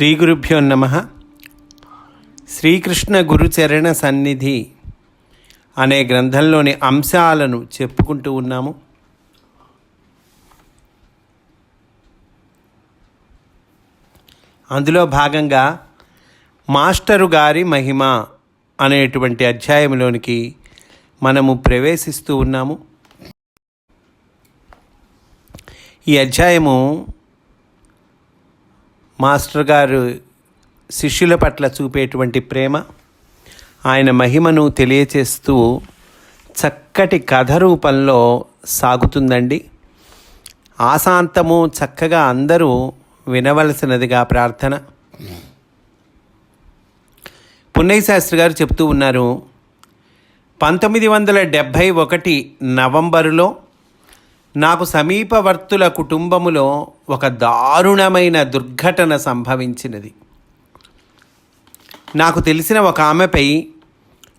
శ్రీ గురుభ్యో నమ. శ్రీకృష్ణ గురుచరణ సన్నిధి అనే గ్రంథంలోని అంశాలను చెప్పుకుంటూ ఉన్నాము. అందులో భాగంగా మాస్టరు గారి మహిమ అనేటువంటి అధ్యాయంలోనికి మనము ప్రవేశిస్తూ ఉన్నాము. ఈ అధ్యాయము మాస్టర్ గారు శిష్యుల పట్ల చూపేటువంటి ప్రేమ ఆయన మహిమను తెలియచేస్తూ చక్కటి కథ రూపంలో సాగుతుందండి. ఆశాంతము చక్కగా అందరూ వినవలసినదిగా ప్రార్థన. పున్నయ్య శాస్త్రి గారు చెప్తూ ఉన్నారు పంతొమ్మిది వందల డెబ్భై ఒకటి నవంబరులో నాకు సమీపవర్తుల కుటుంబములో ఒక దారుణమైన దుర్ఘటన సంభవించినది. నాకు తెలిసిన ఒక ఆమెపై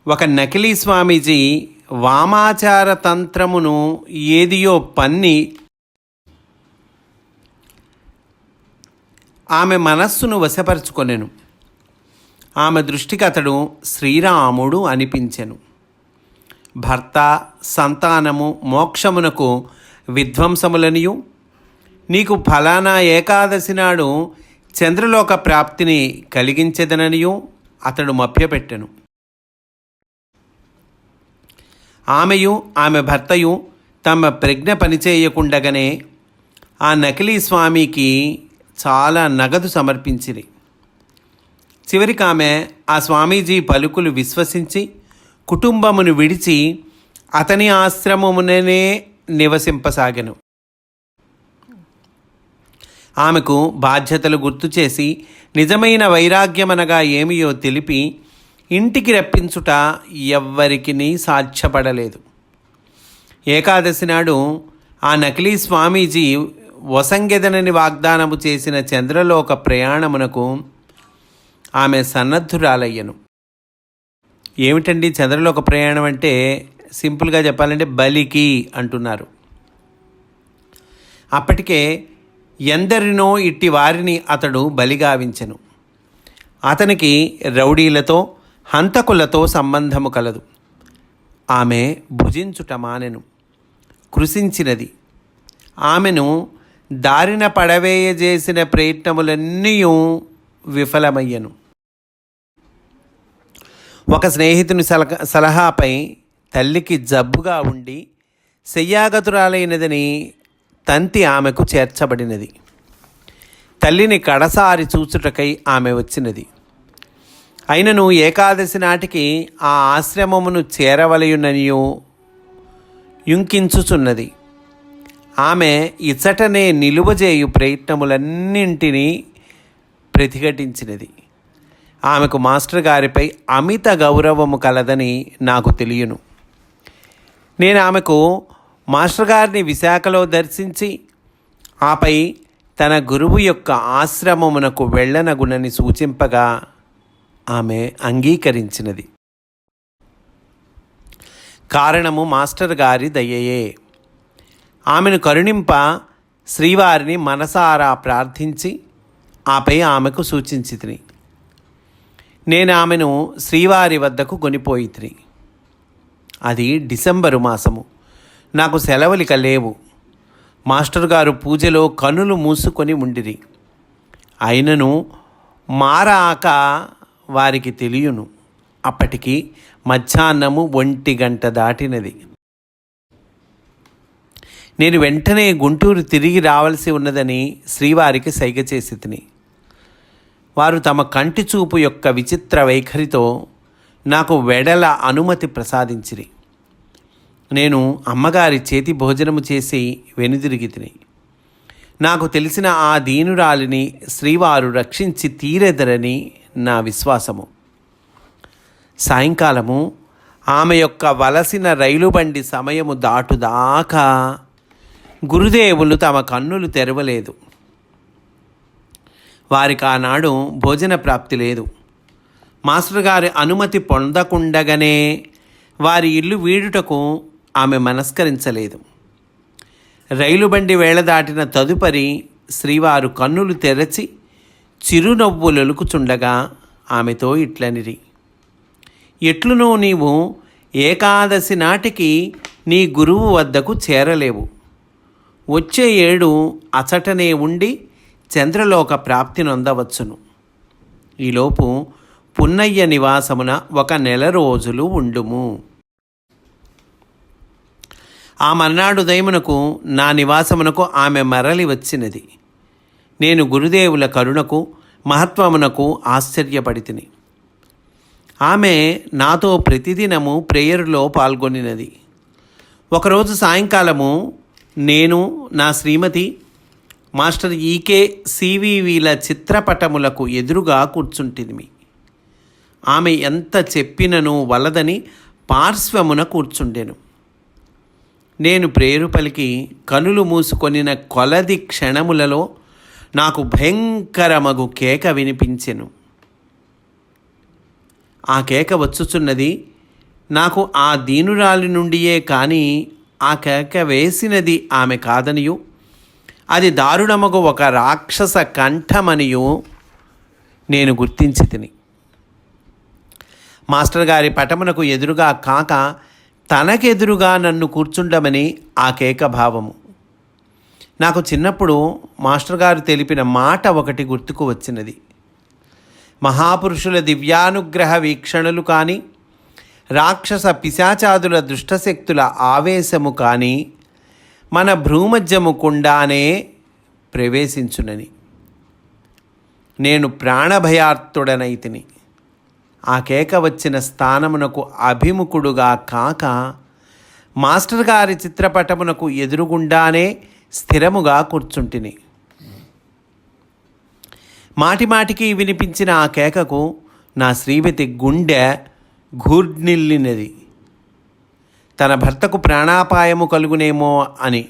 ఒక నకిలీ స్వామీజీ వామాచార తంత్రమును ఏదియో పన్ని ఆమె మనస్సును వశపరుచుకొనెను. ఆమె దృష్టికి అతడు శ్రీరాముడు అనిపించెను. భర్త సంతానము మోక్షమునకు విధ్వంసములనియు. నీకు ఫలానా ఏకాదశి నాడు చంద్రలోక ప్రాప్తిని కలిగించదననియు. అతడు మభ్యపెట్టెను. ఆమెయు ఆమె భర్తయు తమ ప్రజ్ఞ పనిచేయకుండగానే ఆ నకిలీ స్వామికి చాలా నగదు సమర్పించింది చివరికి ఆమె ఆ స్వామీజీ పలుకులు విశ్వసించి కుటుంబమును విడిచి అతని ఆశ్రమముననే నివసింపసాగెను. ఆమెకు బాధ్యతలు గుర్తు చేసి నిజమైన వైరాగ్యమనగా ఏమియో తెలిపి ఇంటికి రప్పించుట ఎవ్వరికిని సాధ్యపడలేదు. ఏకాదశి నాడు ఆ నకిలీ స్వామీజీ వసంగెదనని వాగ్దానము చేసిన చంద్రలోక ప్రయాణమునకు ఆమె సన్నద్ధురాలయ్యను. ఏమిటండి చంద్రలోక ప్రయాణం అంటే? సింపుల్గా చెప్పాలంటే బలికి అంటున్నారు. అప్పటికే ఎందరినో ఇట్టి వారిని అతడు బలిగావించెను. అతనికి రౌడీలతో హంతకులతో సంబంధము కలదు. ఆమె భుజించుట మానెను కృషించినది ఆమెను దారిన పడవేయజేసిన ప్రయత్నములన్నీ విఫలమయ్యను. ఒక స్నేహితుని సలహా సలహాపై తల్లికి జబ్బుగా ఉండి శయ్యాగతురాలైనదని తంతి ఆమెకు చేర్చబడినది. తల్లిని కడసారి చూచుటకై ఆమె వచ్చినది. అయినను ఏకాదశి నాటికి ఆ ఆశ్రమమును చేరవలయుననియు యుంకించుచున్నది. ఆమె ఇచ్చటనే నిలువజేయు ప్రయత్నములన్నింటినీ ప్రతిఘటించినది. ఆమెకు మాస్టర్ గారిపై అమిత గౌరవము కలదని నాకు తెలియను. నేను ఆమెకు మాస్టర్ గారిని విశాఖలో దర్శించి ఆపై తన గురువు యొక్క ఆశ్రమమునకు వెళ్ళనగునని సూచింపగా ఆమె అంగీకరించినది. కారణము మాస్టర్ గారి దయ్యయే ఆమెను కరుణింప శ్రీవారిని మనసారా ప్రార్థించి ఆపై ఆమెకు సూచించితిని. నేను ఆమెను శ్రీవారి వద్దకు కొనిపోయితిని. అది డిసెంబరు మాసము. నాకు సెలవులిక లేవు మాస్టర్ గారు పూజలో కనులు మూసుకొని ఉండిరి. అయినను మారాక వారికి తెలియను. అప్పటికి మధ్యాహ్నము ఒంటి గంట దాటినది. నేను వెంటనే గుంటూరు తిరిగి రావాల్సి ఉన్నదని శ్రీవారికి సైగ చేసి తిని. వారు తమ కంటి చూపు యొక్క విచిత్ర వైఖరితో నాకు వెడల అనుమతి ప్రసాదించిరి. నేను అమ్మగారి చేతి భోజనము చేసి వెనుదిరిగి తిని. నాకు తెలిసిన ఆ దీనురాలిని శ్రీవారు రక్షించి తీరెదరని నా విశ్వాసము. సాయంకాలము ఆమె యొక్క వలసిన రైలు బండి సమయము దాటుదాకా గురుదేవులు తమ కన్నులు తెరవలేదు. వారికి ఆనాడు భోజన ప్రాప్తి లేదు. మాస్టర్ గారి అనుమతి పొందకుండగానే వారి ఇల్లు వీడుటకు ఆమె మనస్కరించలేదు. రైలు బండి వేళ దాటిన తదుపరి శ్రీవారు కన్నులు తెరచి చిరునవ్వులొలుకుచుండగా ఆమెతో ఇట్లనిరి. ఎట్లునో నీవు ఏకాదశి నాటికి నీ గురువు వద్దకు చేరలేవు. వచ్చే ఏడు అచటనే ఉండి చంద్రలోక ప్రాప్తి నొందవచ్చును. ఈలోపు పున్నయ్య నివాసమున ఒక నెల రోజులు ఉండుము. ఆ మర్నాడు దయమునకు నా నివాసమునకు ఆమె మరలి వచ్చినది. నేను గురుదేవుల కరుణకు మహత్వమునకు ఆశ్చర్యపడితిని. ఆమె నాతో ప్రతిదినము ప్రేయరులో పాల్గొనినది. ఒకరోజు సాయంకాలము నేను నా శ్రీమతి మాస్టర్ ఈకే సివివిల చిత్రపటములకు ఎదురుగా కూర్చుంటిమి. ఆమె ఎంత చెప్పినను వలదని పార్శ్వమున కూర్చుండెను. నేను ప్రేరు పలికి కనులు మూసుకొనిన కొలది క్షణములలో నాకు భయంకరమగు కేక వినిపించెను. ఆ కేక వచ్చుచున్నది నాకు ఆ దీనురాలి నుండియే కానీ ఆ కేక వేసినది ఆమె కాదనియు. అది దారుణమగు ఒక రాక్షస కంఠమనియు. నేను గుర్తించి తిని మాస్టర్ గారి పటమునకు ఎదురుగా కాక తనకెదురుగా నన్ను కూర్చుండమని ఆ కేక భావము నాకు చిన్నప్పుడు మాస్టర్ గారు తెలిపిన మాట ఒకటి గుర్తుకు వచ్చినది. మహాపురుషుల దివ్యానుగ్రహ వీక్షణలు కానీ రాక్షస పిశాచాదుల దుష్టశక్తుల ఆవేశము కానీ మన భ్రూమధ్యము కుండానే ప్రవేశించునని. నేను ప్రాణభయార్తుడనైతిని ఆ కేక వచ్చిన స్థానమునకు అభిముఖుడుగా కాక మాస్టర్ గారి చిత్రపటమునకు ఎదురుగుండానే స్థిరముగా కూర్చుంటిని. మాటిమాటికి వినిపించిన ఆ కేకకు నా శ్రీమతి గుండె ఘూర్నిల్లినది తన భర్తకు ప్రాణాపాయము కలుగునేమో అని.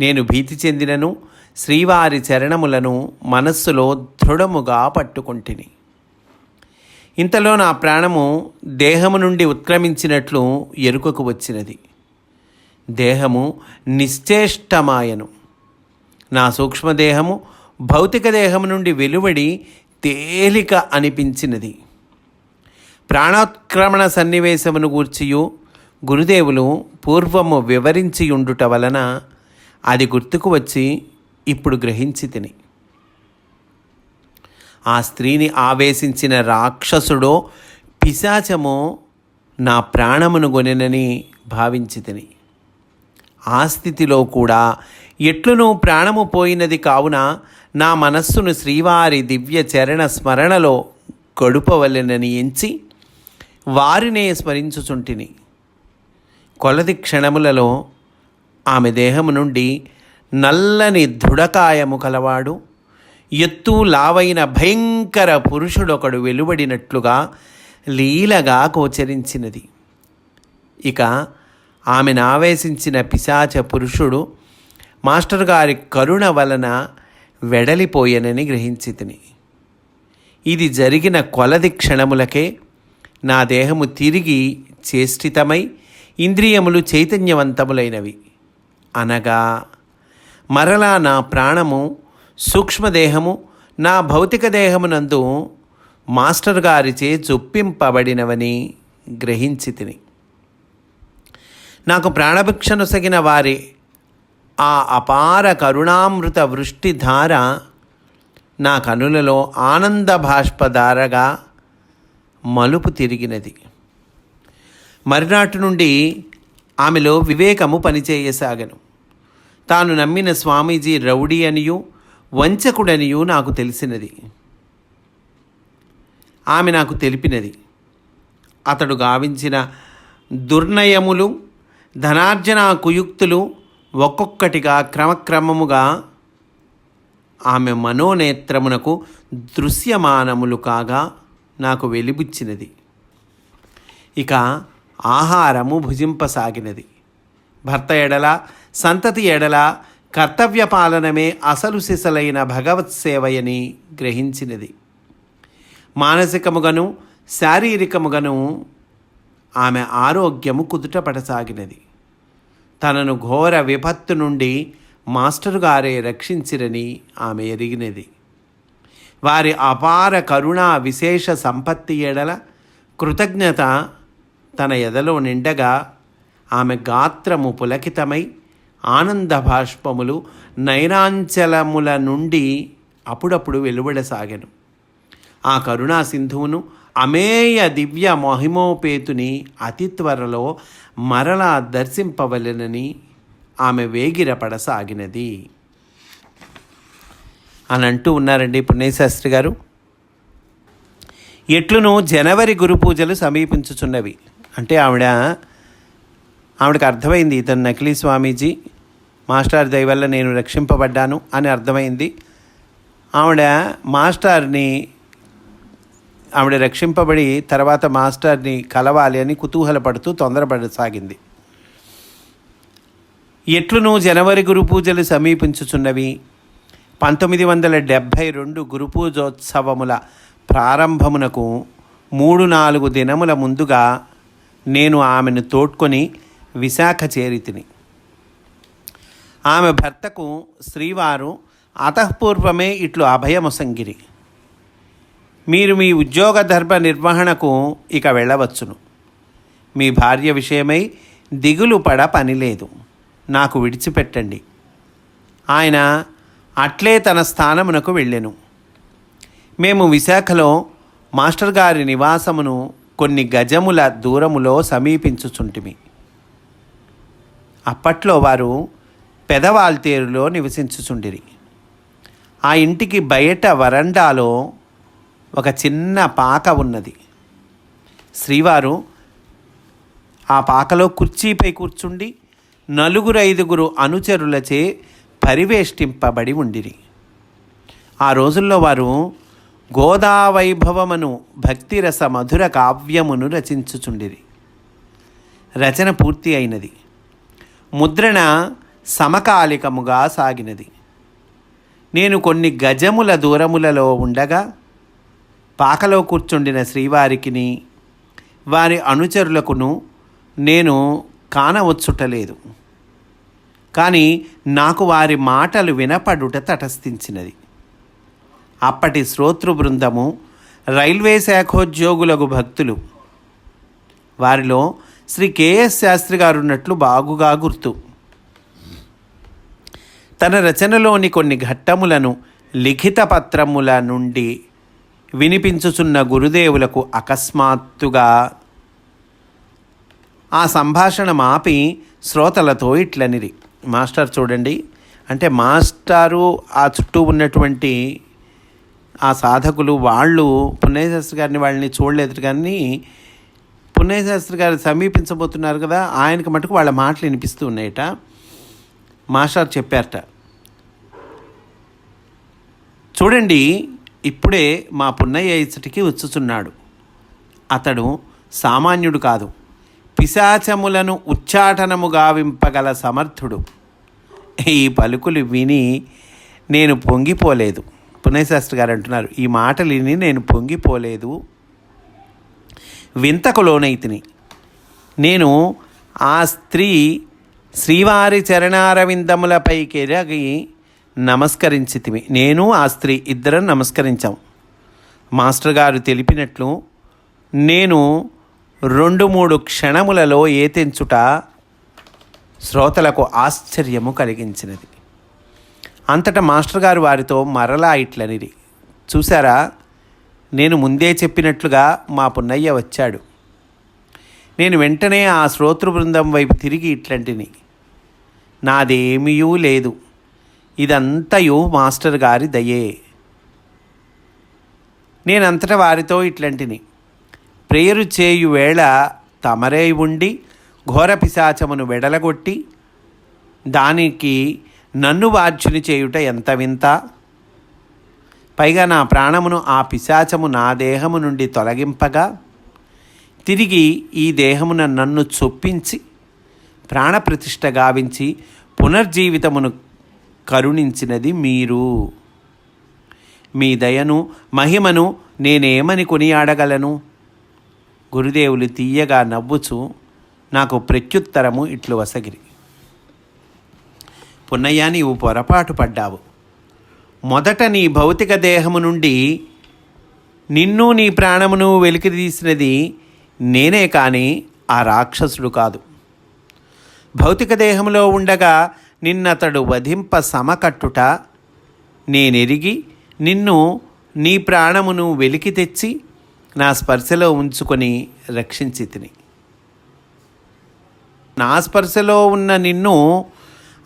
నేను భీతి చెందినను శ్రీవారి చరణములను మనస్సులో దృఢముగా పట్టుకుంటిని. ఇంతలో నా ప్రాణము దేహము నుండి ఉత్క్రమించినట్లు ఎరుకకు వచ్చినది. దేహము నిశ్చేష్టమాయను. నా సూక్ష్మదేహము భౌతిక దేహము నుండి వెలువడి తేలిక అనిపించినది. ప్రాణోత్క్రమణ సన్నివేశమును గూర్చియు గురుదేవులు పూర్వము వివరించియుండుట వలన అది గుర్తుకు వచ్చి ఇప్పుడు గ్రహించి తిని. ఆ స్త్రీని ఆవేశించిన రాక్షసుడో పిశాచమో నా ప్రాణమును గొనెనని భావించి తిని. ఆ స్థితిలో కూడా ఎట్లునూ ప్రాణము పోయినది కావున నా మనస్సును శ్రీవారి దివ్య చరణ స్మరణలో గడుపవలెనని ఎంచి వారినే స్మరించుచుంటిని. కొలది క్షణములలో ఆమె దేహము నుండి నల్లని దృఢకాయము కలవాడు. ఎత్తు లావైన భయంకర పురుషుడొకడు వెలువడినట్లుగా లీలగా గోచరించినది. ఇక ఆమెను ఆవేశించిన పిశాచ పురుషుడు మాస్టర్ గారి కరుణ వలన వెడలిపోయెనని గ్రహించితిని. ఇది జరిగిన కొలది క్షణములకే నా దేహము తిరిగి చేష్టితమై ఇంద్రియములు చైతన్యవంతములైనవి. అనగా మరలా నా ప్రాణము సూక్ష్మదేహము నా భౌతిక దేహమునందు మాస్టర్ గారిచే చొప్పింపబడినవని గ్రహించి తిని నాకు ప్రాణభిక్షనొసగిన వారి ఆ అపార కరుణామృత వృష్టిధార నా కనులలో ఆనంద బాష్పధారగా మలుపు తిరిగినది. మరునాటి నుండి ఆమెలో వివేకము పనిచేయసాగను. తాను నమ్మిన స్వామీజీ రౌడీ అనియు వంచకుడనియు నాకు తెలిసినది. ఆమె నాకు తెలిపినది. అతడు గావించిన దుర్నయములు ధనార్జన కుయుక్తులు ఒక్కొక్కటిగా క్రమక్రమముగా ఆమె మనోనేత్రమునకు దృశ్యమానములు కాగా నాకు వెలిబుచ్చినది. ఇక ఆహారము భుజింపసాగినది. భర్త ఎడల సంతతి ఎడల కర్తవ్య పాలనమే అసలు సిసలైన భగవత్ సేవయని గ్రహించినది. మానసికముగను శారీరకముగను ఆమె ఆరోగ్యము కుదుటపడసాగినది. తనను ఘోర విపత్తు నుండి మాస్టరు గారే రక్షించిరని ఆమె ఎరిగినది. వారి అపార కరుణా విశేష సంపత్తి ఎడల కృతజ్ఞత తన ఎదలో నిండగా ఆమె గాత్రము పులకితమై ఆనంద భాష్పములు నైరాంచలముల నుండి అప్పుడప్పుడు వెలువడసాగెను. ఆ కరుణా సింధువును అమేయ దివ్య మహిమోపేతుని అతి త్వరలో మరలా దర్శింపవలెనని ఆమె వేగిరపడసాగినది. అని అంటూ ఉన్నారండి పుణ్యశాస్త్రి గారు. ఎట్లును జనవరి గురు పూజలు సమీపించుచున్నవి. అంటే ఆవిడ ఆవిడకి అర్థమైంది ఇతను నకిలీ స్వామీజీ. మాస్టర్ దయవల్ల నేను రక్షింపబడ్డాను అని అర్థమైంది. ఆవిడ మాస్టర్ని ఆవిడ రక్షింపబడి తర్వాత మాస్టర్ని కలవాలి అని కుతూహలపడుతూ తొందరపడసాగింది. ఎట్లును జనవరి గురు పూజలు సమీపించుచున్నవి. పంతొమ్మిది వందల డెబ్భై రెండు గురు పూజోత్సవముల ప్రారంభమునకు మూడు నాలుగు దినముల ముందుగా నేను ఆమెను తోడ్కొని విశాఖ చేరితిని ఆమె భర్తకు శ్రీవారు అతఃపూర్వమే ఇట్లు అభయముసంగిరి. మీరు మీ ఉద్యోగ ధర్మ నిర్వహణకు ఇక వెళ్ళవచ్చును. మీ భార్య విషయమై దిగులు పడ పని లేదు. నాకు విడిచిపెట్టండి. ఆయన అట్లే తన స్థానమునకు వెళ్ళెను. మేము విశాఖలో మాస్టర్ గారి నివాసమును కొన్ని గజముల దూరములో సమీపించుచుంటిమి. అప్పట్లో వారు పెదవాల్తేరులో నివసించుచుండిరి. ఆ ఇంటికి బయట వరండాలో ఒక చిన్న పాక ఉన్నది. శ్రీవారు ఆ పాకలో కుర్చీపై కూర్చుండి నలుగురు ఐదుగురు అనుచరులచే పరివేష్టింపబడి ఉండిరి. ఆ రోజుల్లో వారు గోదావైభవమును భక్తిరస మధుర కావ్యమును రచించుచుండిరి. రచన పూర్తి అయినది. ముద్రణ సమకాలికముగా సాగినది. నేను కొన్ని గజముల దూరములలో ఉండగా పాకలో కూర్చుండిన శ్రీవారికిని వారి అనుచరులకును నేను కానవచ్చుటలేదు. కానీ నాకు వారి మాటలు వినపడుట తటస్థించినది. అప్పటి శ్రోతృ బృందము రైల్వే శాఖోద్యోగులకు భక్తులు. వారిలో శ్రీ కేఎస్ శాస్త్రి గారు ఉన్నట్లు బాగుగా గుర్తు. తన రచనలోని కొన్ని ఘట్టములను లిఖిత పత్రముల నుండి వినిపించుచున్న గురుదేవులకు అకస్మాత్తుగా ఆ సంభాషణ మాపి శ్రోతలతో ఇట్లనిరి. మాస్టర్ చూడండి అంటే మాస్టారు ఆ చుట్టూ ఉన్నటువంటి ఆ సాధకులు వాళ్ళు పుణ్యశాస్త్రి గారిని వాళ్ళని చూడలేదు కానీ పుణ్యశాస్త్రి గారు సమీపించబోతున్నారు కదా ఆయనకు మటుకు వాళ్ళ మాటలు వినిపిస్తూ ఉన్నాయట. మాస్టర్ చెప్పారట. చూడండి ఇప్పుడే మా పున్నయ్య ఇచ్చటికి వచ్చుచున్నాడు. అతడు సామాన్యుడు కాదు పిశాచములను ఉచ్చాటనము గావింపగల సమర్థుడు. ఈ పలుకులు విని నేను పొంగిపోలేదు. పునయశాస్త్రి గారు అంటున్నారు ఈ మాటలు విని నేను పొంగిపోలేదు. వింతకు లోనైతిని నేను ఆ స్త్రీ శ్రీవారి చరణారవిందములపైకి ఎరగి నమస్కరించితిమి. నేను ఆ స్త్రీ ఇద్దరం నమస్కరించాం. మాస్టర్ గారు తెలిపినట్లు నేను రెండు మూడు క్షణములలో ఏతెంచుట శ్రోతలకు ఆశ్చర్యము కలిగించినది. అంతటా మాస్టర్ గారు వారితో మరలా ఇట్లనిది చూసారా నేను ముందే చెప్పినట్లుగా మా పున్నయ్య వచ్చాడు. నేను వెంటనే ఆ శ్రోతృ బృందం వైపు తిరిగి ఇట్లాంటిని. నాదేమీయూ లేదు. ఇదంతయు మాస్టర్ గారి దయే. నేనంతట వారితో ఇట్లాంటిని. ప్రేయరు చేయు వేళ తమరే ఉండి ఘోర పిశాచమును వెడలగొట్టి దానికి నన్ను వార్చుని చేయుట ఎంత వింత? పైగా నా ప్రాణమును ఆ పిశాచము నా దేహము నుండి తొలగింపగా తిరిగి ఈ దేహమున నన్ను చొప్పించి ప్రాణప్రతిష్ఠ గావించి పునర్జీవితమును కరుణించినది మీరు. మీ దయను మహిమను నేనేమని కొనియాడగలను? గురుదేవులు తీయగా నవ్వుచు నాకు ప్రత్యుత్తరము ఇట్లు వసగిరి. పున్నయ్య నీవు పొరపాటు పడ్డావు. మొదట నీ భౌతిక దేహము నుండి నిన్ను నీ ప్రాణమును వెలికితీసినది నేనే కానీ ఆ రాక్షసుడు కాదు. భౌతిక దేహంలో ఉండగా నిన్నతడు వధింప సమకట్టుట నేనెరిగి నిన్ను నీ ప్రాణమును వెలికి తెచ్చి నా స్పర్శలో ఉంచుకొని రక్షించి తిని నా స్పర్శలో ఉన్న నిన్ను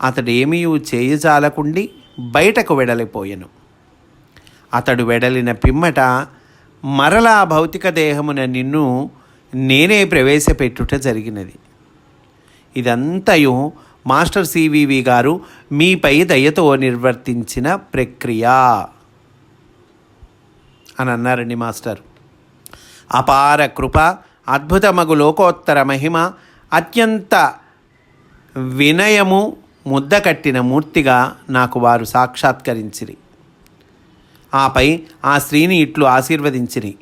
అతడేమీ చేయజాలకుండి బయటకు వెడలిపోయెను. అతడు వెడలిన పిమ్మట మరలా భౌతిక దేహమున నిన్ను నేనే ప్రవేశపెట్టుట జరిగినది. ఇదంతయు మాస్టర్ సివివి గారు మీపై దయతో నిర్వర్తించిన ప్రక్రియ అని అన్నారండి మాస్టర్. అపార కృప అద్భుతమగు లోకోత్తర మహిమ అత్యంత వినయము ముద్ద కట్టిన మూర్తిగా నాకు వారు సాక్షాత్కరించిరి. ఆపై ఆ స్త్రీని ఇట్లు ఆశీర్వదించిరి.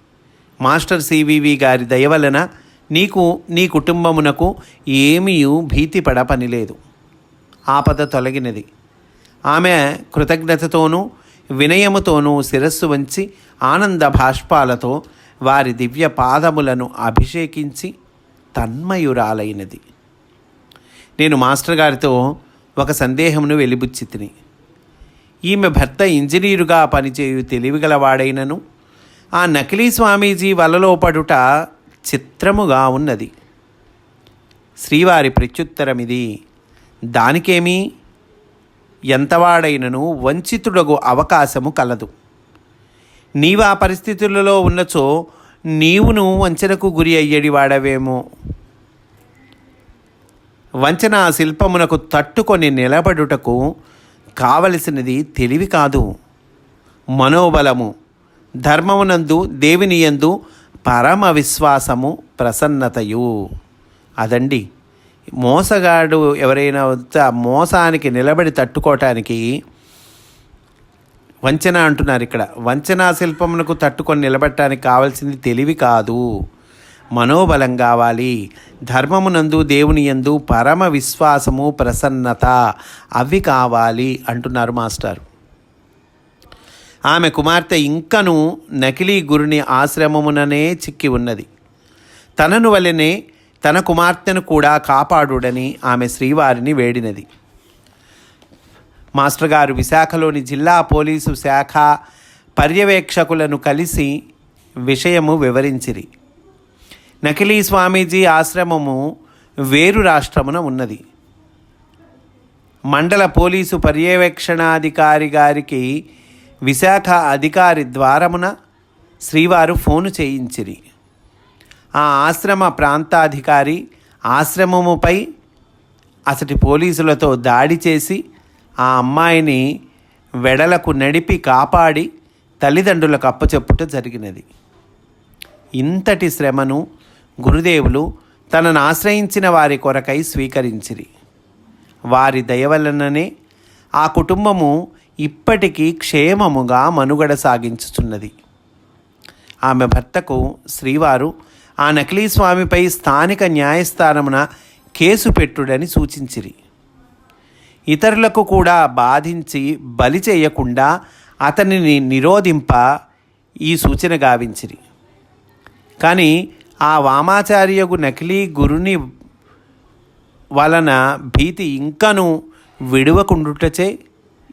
మాస్టర్ సివివి గారి దయ వలన నీకు నీ కుటుంబమునకు ఏమీయూ భీతిపడ పని లేదు. ఆపద తొలగినది. ఆమె కృతజ్ఞతతోనూ వినయముతోనూ శిరస్సు వంచి ఆనంద భాష్పాలతో వారి దివ్య పాదములను అభిషేకించి తన్మయురాలైనది. నేను మాస్టర్ గారితో ఒక సందేహమును వెలిబుచ్చి తిని ఈమె భర్త ఇంజనీరుగా పనిచేయు తెలివిగలవాడైనను ఆ నకిలీ స్వామీజీ వలలో పడుట చిత్రముగా ఉన్నది. శ్రీవారి ప్రత్యుత్తరమిది. దానికేమీ ఎంతవాడైనను వంచితుడగు అవకాశము కలదు. నీవా పరిస్థితులలో ఉన్నచో నీవును వంచనకు గురి అయ్యేడి వాడవేమో వంచన శిల్పమునకు తట్టుకొని నిలబడుటకు కావలసినది తెలివి కాదు. మనోబలము ధర్మమునందు దేవునియందు పరమ విశ్వాసము ప్రసన్నతయు. అదండి. మోసగాడు ఎవరైనా వస్తే ఆ మోసానికి నిలబడి తట్టుకోవటానికి వంచన అంటున్నారు ఇక్కడ. వంచనా శిల్పమునకు తట్టుకొని నిలబడటానికి కావాల్సింది తెలివి కాదు. మనోబలం కావాలి. ధర్మమునందు దేవుని యందు పరమ విశ్వాసము ప్రసన్నత. అవి కావాలి అంటున్నారు మాస్టర్. ఆమె కుమార్తె ఇంకను నకిలీ గురుని ఆశ్రమముననే చిక్కి ఉన్నది. తనను వలనే తన కుమార్తెను కూడా కాపాడుడని ఆమె శ్రీవారిని వేడినది. మాస్టర్ గారు విశాఖలోని జిల్లా పోలీసు శాఖ పర్యవేక్షకులను కలిసి విషయము వివరించిరి. నకిలీ స్వామీజీ ఆశ్రమము వేరు రాష్ట్రమున ఉన్నది. మండల పోలీసు పర్యవేక్షణాధికారి గారికి విశాఖ అధికారి ద్వారమున శ్రీవారు ఫోను చేయించిరి. ఆ ఆశ్రమ ప్రాంతాధికారి ఆశ్రమముపై అసటి పోలీసులతో దాడి చేసి ఆ అమ్మాయిని వెడలకు నడిపి కాపాడి తల్లిదండ్రులకు అప్పచెప్పుట జరిగినది. ఇంతటి శ్రమను గురుదేవులు తనను ఆశ్రయించిన వారి కొరకై స్వీకరించిరి. వారి దయవలననే ఆ కుటుంబము ఇప్పటికీ క్షేమముగా మనుగడ సాగించుచున్నది. ఆమె భర్తకు శ్రీవారు ఆ నకిలీ స్వామిపై స్థానిక న్యాయస్థానమున కేసు పెట్టుడని సూచించిరి. ఇతరులకు కూడా బాధించి బలి చేయకుండా అతనిని నిరోధింప ఈ సూచన గావించిరి. కానీ ఆ వామాచార్యకు నకిలీ గురుని వలన భీతి ఇంకను విడవకుండుటచే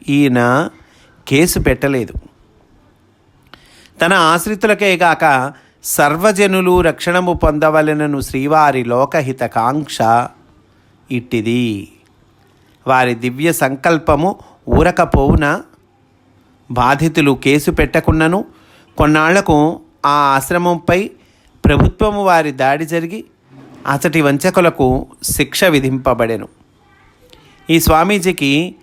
ఈయన కేసు పెట్టలేదు. తన ఆశ్రితులకే గాక సర్వజనులు రక్షణము పొందవలెనను శ్రీవారి లోకహిత కాంక్ష ఇట్టిది. వారి దివ్య సంకల్పము ఊరకపోవున బాధితులు కేసు పెట్టకున్నను కొన్నాళ్ళకు ఆ ఆశ్రమంపై ప్రభుత్వము వారి దాడి జరిగి అతటి వంచకులకు శిక్ష విధింపబడెను. ఈ స్వామీజీకి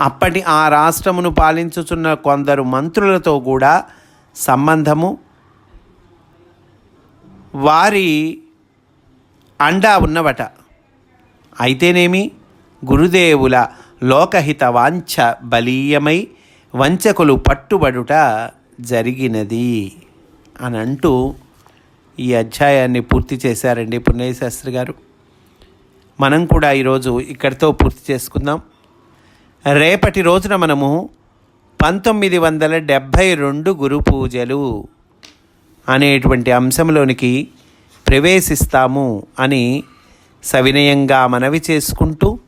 అప్పటి ఆ రాష్ట్రమును పాలించుచున్న కొందరు మంత్రులతో కూడా సంబంధము. వారి అండా ఉన్నవట. అయితేనేమి? గురుదేవుల లోకహిత వాంఛ బలీయమై వంచకులు పట్టుబడుట జరిగినది అని అంటూ ఈ అధ్యాయాన్ని పూర్తి చేశారండి పుణ్యశాస్త్రి గారు. మనం కూడా ఈరోజు ఇక్కడితో పూర్తి చేసుకుందాం. రేపటి రోజున మనము పంతొమ్మిది వందల డెబ్భై రెండు గురు పూజలు అనేటువంటి అంశంలోనికి ప్రవేశిస్తాము అని సవినయంగా మనవి చేసుకుంటూ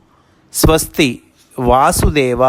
స్వస్తి వాసుదేవ.